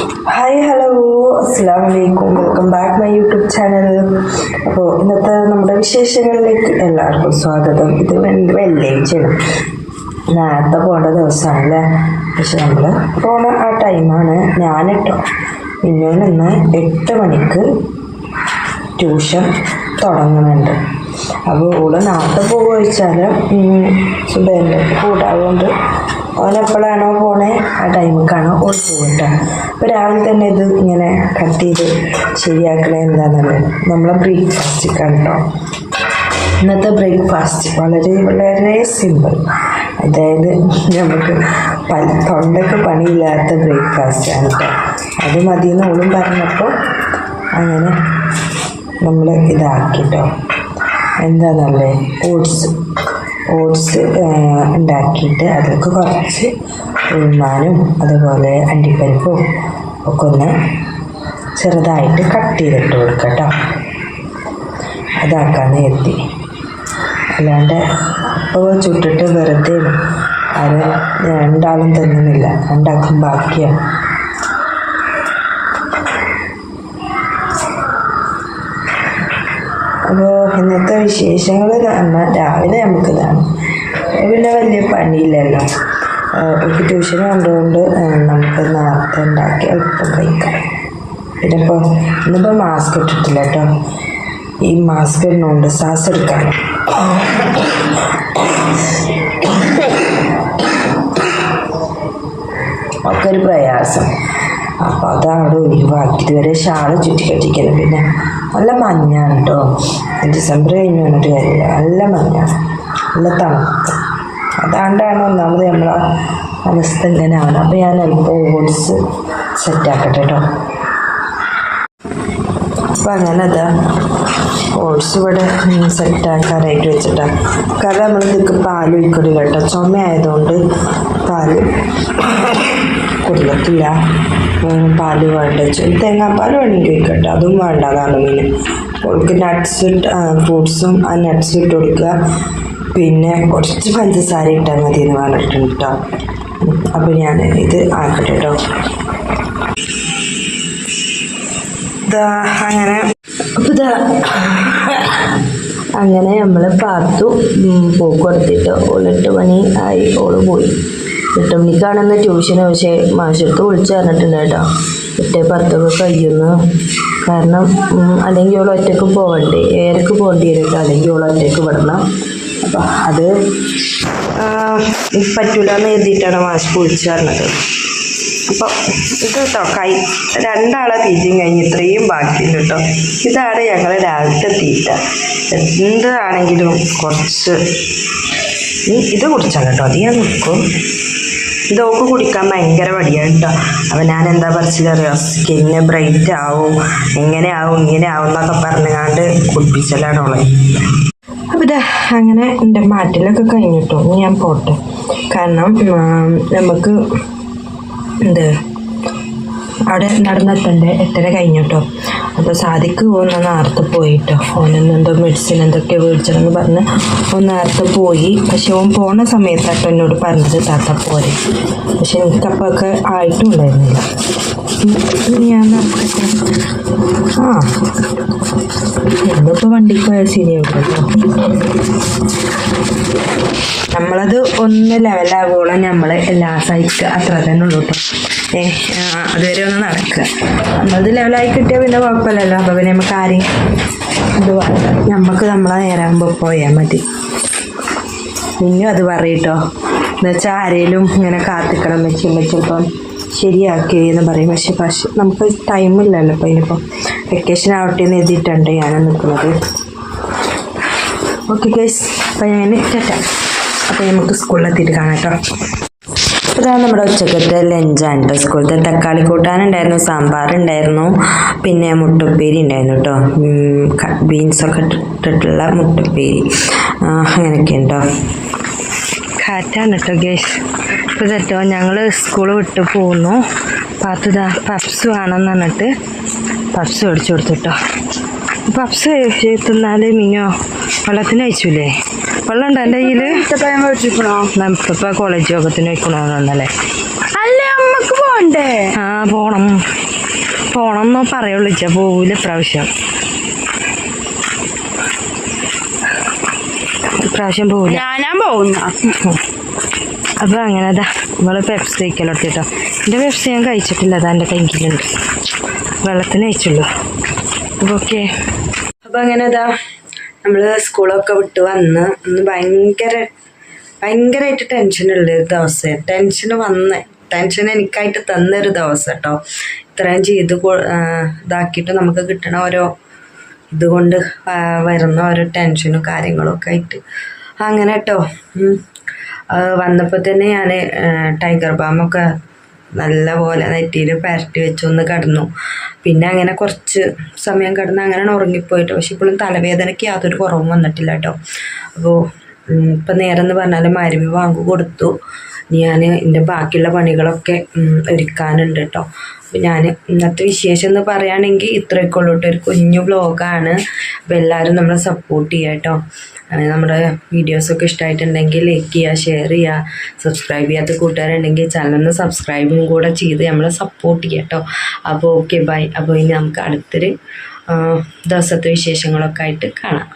Hi hello അസ്സാം വലൈക്കും welcome back my YouTube channel അപ്പോൾ ഇന്നത്തെ നമ്മുടെ വിശേഷങ്ങളിലേക്ക് എല്ലാവർക്കും സ്വാഗതം. ഇത് വെള്ളിയാഴ്ചയാണ് നേരത്തെ പോകേണ്ട ദിവസമാണ് അല്ലേ പക്ഷെ നമ്മൾ പോണ ആ ടൈമാണ് ഞാനിട്ടോ. മിന്നോൻ ഇന്ന് എട്ട് മണിക്ക് ട്യൂഷൻ തുടങ്ങുന്നുണ്ട്. അപ്പോൾ ഓൾ നേരത്തെ പോകുക വെച്ചാൽ സുബേന്റെ ഓനെപ്പോഴാണോ പോണേ? ആ ടൈമിലേക്കാണോ ഓൺ പോകട്ടെ അപ്പോൾ രാവിലെ തന്നെ ഇത് ഇങ്ങനെ കട്ട് ചെയ്ത് ശരിയാക്കണേ എന്താണെന്നല്ലേ നമ്മളെ ബ്രേക്ക്ഫാസ്റ്റ് കണ്ടോ ഇന്നത്തെ ബ്രേക്ക്ഫാസ്റ്റ് വളരെ വളരെ സിമ്പിൾ. അതായത് നമുക്ക് പല തൊണ്ടയ്ക്ക് പണിയില്ലാത്ത ആണ് കേട്ടോ അത് മതിയെന്ന് ഓളും പറഞ്ഞപ്പോൾ അങ്ങനെ നമ്മൾ ഇതാക്കിട്ടോ എന്താണെന്നല്ലേ ഓട്സ് ഓട്സ് ഉണ്ടാക്കിയിട്ട് അതിലേക്ക് കുറച്ച് ഉഴുന്നാനും അതുപോലെ അണ്ടിപ്പരിപ്പും ഒക്കെ ഒന്ന് ചെറുതായിട്ട് കട്ട് ചെയ്തിട്ട് കൊടുക്കുക കേട്ടോ. അതാക്കാന്ന് എത്തി അല്ലാണ്ട് അപ്പോൾ ചുട്ടിട്ട് വെറുതെ അത് രണ്ടാളും തിന്നുന്നില്ല. രണ്ടാക്കും ബാക്കിയാണ് അപ്പോൾ ഇന്നത്തെ വിശേഷങ്ങൾ തന്നെ രാവിലെ നമുക്കിതാണ് പിന്നെ വലിയ പണിയില്ലല്ലോ. എനിക്ക് ട്യൂഷൻ കൊണ്ടുകൊണ്ട് നമുക്ക് നേരത്തെ ഉണ്ടാക്കി എളുപ്പം കഴിക്കാം. പിന്നെ ഇപ്പോൾ ഇന്നിപ്പോൾ മാസ്ക് ഇട്ടിട്ടില്ല കേട്ടോ ഈ മാസ്ക് ഇടുന്നതുകൊണ്ട് ശ്വാസം എടുക്കാം. ഒക്കെ ഒരു പ്രയാസം. അപ്പോൾ അതവിടെ ഒഴിവാക്കി. ഇതുവരെ ഷാൾ ചുറ്റി കെട്ടിക്കുന്നത് പിന്നെ നല്ല മഞ്ഞാണ് കേട്ടോ ഡിസംബർ കഴിഞ്ഞ് വന്നിട്ട് കാര്യമില്ല നല്ല മഞ്ഞാണ് നല്ല തണുപ്പ്. അതാണ്ടാണ് ഒന്നാമത് നമ്മളെ അവസ്ഥ ഇങ്ങനെ ആവുന്നത് അപ്പോൾ ഞാൻ അല്പം ഓട്സ് സെറ്റാക്കട്ടെ കേട്ടോ അപ്പം അങ്ങനെ ഓട്സ് ഇവിടെ സെറ്റാക്കാനായിട്ട് വെച്ചിട്ടാണ് കാരണം നമ്മൾ ഇതൊക്കെ പാൽ ഒഴിക്കടില്ല കേട്ടോ. ചുമ ആയതുകൊണ്ട് പാൽ കുടിക്കത്തില്ല. പാൽ വേണ്ട. തേങ്ങാപ്പാൽ വേണമെങ്കിൽ ഒഴിക്കട്ടെ. അതും വേണ്ട അതാണ് മീൻ ഓൾക്ക് നട്ട്സ് ഫ്രൂട്ട്സും ആ നട്ട്സ് ഇട്ട് കൊടുക്കുക. പിന്നെ കുറച്ച് പഞ്ചസാര ഇട്ടാൽ മതി എന്ന് പറഞ്ഞിട്ടുണ്ട് കേട്ടോ അപ്പോൾ ഞാൻ ഇത് ആക്കട്ടെ കേട്ടോ ഇതാ അങ്ങനെ. ഇതാ അങ്ങനെ നമ്മൾ പാർത്തു. പോക്ക് കൊടുത്തിട്ട് എട്ട് മണി ആയി. ഓൾ പോയി. എട്ട് മണിക്കാണെന്ന് ട്യൂഷന് പക്ഷേ മാഷർക്ക് വിളിച്ചു പറഞ്ഞിട്ടുണ്ട് കേട്ടോ. എട്ടേ പത്തൊക്കെ കഴിയുന്നു. കാരണം അല്ലെങ്കിൽ ഓൾ ഒറ്റയ്ക്ക് പോകണ്ടേ ഏരക്ക് പോകേണ്ടി വരും അല്ലെങ്കിൽ ഓൾ ഒറ്റയ്ക്ക് വിടണം. അപ്പം അത് പറ്റൂലെന്ന് എഴുതിയിട്ടാണ് മാഷ് വിളിച്ചു പറഞ്ഞത്. അപ്പൊ ഇത് കേട്ടോ കൈ രണ്ടാളെ തീറ്റയും കഴിഞ്ഞ് ഇത്രയും ബാക്കിയുണ്ട് കേട്ടോ. ഇതാണ് ഞങ്ങൾ രാവിലത്തെ തീറ്റ. എന്താണെങ്കിലും കുറച്ച് ഇത് കുടിച്ചാൽ കേട്ടോ അധികം നിൽക്കും ഇതൊക്കെ കുടിക്കാൻ ഭയങ്കര മടിയാണ് കേട്ടോ. അപ്പം ഞാൻ എന്താ പറിച്ചിട്ടറിയോ സ്കിന്ന് ബ്രൈറ്റ് ആവും എങ്ങനെ ആവും ഇങ്ങനെ ആവും എന്നൊക്കെ പറഞ്ഞുകൊണ്ട് കുടിപ്പിച്ചലാണ് അപ്പോൾ ഇതാ അങ്ങനെ എന്റെ മാറ്റിലൊക്കെ കഴിഞ്ഞിട്ടോ. ഞാൻ പോട്ടെ. കാരണം നമുക്ക് എന്ത് അവിടെ നടന്നെത്തണ്ടേ എട്ടര കഴിഞ്ഞിട്ടോ. അപ്പോൾ സാദിക്ക് ഒന്ന് നേരത്തെ പോയിട്ടോ. ഓനൊന്നും എന്തോ മെഡിസിൻ എന്തൊക്കെ മേടിച്ചതെന്ന് പറഞ്ഞ് ഒന്ന് നേരത്തെ പോയി. പക്ഷെ ഓൻ പോണ സമയത്താട്ടോ എന്നോട് പറഞ്ഞത് താത്ത പോരെ. പക്ഷെ എനിക്കപ്പോൾ ഒക്കെ ആയിട്ടും ഉണ്ടായിരുന്നില്ല ഞാൻ. ആ നമ്മളിപ്പോൾ വണ്ടിക്ക് പോയാൽ ശരിയാവില്ലല്ലോ നമ്മളത് ഒന്ന് ലെവലാകോളം നമ്മൾ എല്ലാ സൈക്ക് അത്ര തന്നെ ഉള്ളൂ കേട്ടോ ഏ അതുവരെ ഒന്ന് നടക്കുക. നമ്മളത് ലെവലായി കിട്ടിയാൽ പിന്നെ കുഴപ്പമില്ലല്ലോ അപ്പോൾ പിന്നെ നമുക്ക് ആരെയും ഇത് നമുക്ക് നമ്മളെ നേരാകുമ്പോൾ പോയാൽ മതി. നിന്നും അത് പറയട്ടോ എന്നുവെച്ചാൽ ആരേലും ഇങ്ങനെ കാത്തിക്കണം വെച്ച് വെച്ചപ്പം ശരിയാക്കി എന്ന് പറയും. പക്ഷെ പക്ഷെ നമുക്ക് ടൈമില്ലല്ലോ അപ്പം ഇനിയിപ്പോൾ വെക്കേഷൻ ആവട്ടെ എന്ന് എഴുതിയിട്ടുണ്ട് ഞാൻ നിൽക്കുന്നത്. ഓക്കെ ഗൈസ് അപ്പം ഞാൻ കേട്ടാ അപ്പോൾ നമുക്ക് സ്കൂളിലെത്തിയിട്ട് കാണാം കേട്ടോ. ഇതാണ് നമ്മുടെ ഉച്ചക്കത്തെ ലഞ്ചാണ് കേട്ടോ സ്കൂളത്തെ തക്കാളി കൂട്ടാനുണ്ടായിരുന്നു സാമ്പാർ ഉണ്ടായിരുന്നു പിന്നെ മുട്ടുപ്പേരി ഉണ്ടായിരുന്നു കേട്ടോ. ബീൻസൊക്കെ ഇട്ടിട്ടുള്ള മുട്ടുപ്പേരി. അങ്ങനെയൊക്കെ ഉണ്ടോ കാറ്റാണ് കേട്ടോ ഗേസ് ഇപ്പോൾ തെറ്റോ ഞങ്ങൾ സ്കൂൾ വിട്ട് പോകുന്നു പാത്തുതാ പപ്സ് വേണമെന്ന് പറഞ്ഞിട്ട് പപ്സ് മേടിച്ചു കൊടുത്തിട്ടോ പപ്സ് തിന്നാൽ മിഞ്ഞോ വെള്ളത്തിന് അയച്ചില്ലേ വെള്ളം ഉണ്ടോ എന്റെ കയ്യിൽ ഇപ്പം കോളേജ് യോഗത്തിന് വയ്ക്കണമെന്നുണ്ടല്ലേ അല്ലേ അമ്മയ്ക്ക് പോണ്ടേ? ആ പോണം. പോണം എന്നോ പറയുള്ളൂ. ഇച്ച പോവൂല ഇപ്രാവശ്യം. ഇപ്രാവശ്യം പോകില്ല ഞാനാ പോകുന്ന അപ്പൊ അങ്ങനെ അതാ നമ്മൾ പെപ്സി കഴിക്കലോട്ട് കേട്ടോ എന്റെ പെപ്സി ഞാൻ കഴിച്ചിട്ടില്ല. അതാ എന്റെ കൈക്കിലുണ്ട് വെള്ളത്തിന് കഴിച്ചുള്ളൂ. അപ്പൊ ഓക്കെ അപ്പൊ അങ്ങനെ അതാ നമ്മൾ സ്കൂളൊക്കെ വിട്ട് വന്ന് ഒന്ന് ഭയങ്കര ഭയങ്കരമായിട്ട് ടെൻഷനുള്ള ഒരു ദിവസം. ടെൻഷൻ വന്ന്. ടെൻഷൻ എനിക്കായിട്ട് തന്നൊരു ദിവസം കേട്ടോ ഇത്രയും ചെയ്ത് ഇതാക്കിയിട്ട് നമുക്ക് കിട്ടണ ഓരോ ഇതുകൊണ്ട് വരുന്ന ഓരോ ടെൻഷനും കാര്യങ്ങളും ഒക്കെ ആയിട്ട്. അങ്ങനെ കേട്ടോ വന്നപ്പോൾ തന്നെ ഞാൻ ടൈഗർ ബാമൊക്കെ നല്ല പോലെ നെറ്റിയിൽ പരട്ടി വെച്ചൊന്ന് കിടന്നു. പിന്നെ അങ്ങനെ കുറച്ച് സമയം കിടന്ന് അങ്ങനെ ഉറങ്ങിപ്പോയിട്ട്. പക്ഷെ ഇപ്പോഴും തലവേദനയ്ക്ക് യാതൊരു കുറവും വന്നിട്ടില്ല കേട്ടോ അപ്പോൾ ഇപ്പം നേരം എന്ന് പറഞ്ഞാൽ മരുവി വാങ്ങു കൊടുത്തു. ഞാൻ എന്റെ ബാക്കിയുള്ള പണികളൊക്കെ ഒരുക്കാനുണ്ട് കേട്ടോ അപ്പം ഞാൻ ഇന്നത്തെ വിശേഷം എന്ന് പറയുകയാണെങ്കിൽ ഇത്രയൊക്കെ കേട്ടോ ഒരു കുഞ്ഞു വ്ലോഗാണ്. അപ്പോൾ എല്ലാവരും നമ്മളെ സപ്പോർട്ട് ചെയ്യുക കേട്ടോ നമ്മുടെ വീഡിയോസൊക്കെ ഇഷ്ടമായിട്ടുണ്ടെങ്കിൽ ലൈക്ക് ചെയ്യുക ഷെയർ ചെയ്യുക സബ്സ്ക്രൈബ് ചെയ്യാത്ത കൂട്ടുകാരുണ്ടെങ്കിൽ ചാനലൊന്ന് സബ്സ്ക്രൈബും കൂടെ ചെയ്ത് നമ്മളെ സപ്പോർട്ട് ചെയ്യുക കേട്ടോ അപ്പോൾ ഓക്കെ ബൈ അപ്പോൾ ഇനി നമുക്ക് അടുത്തൊരു ദിവസത്തെ വിശേഷങ്ങളൊക്കെ ആയിട്ട് കാണാം.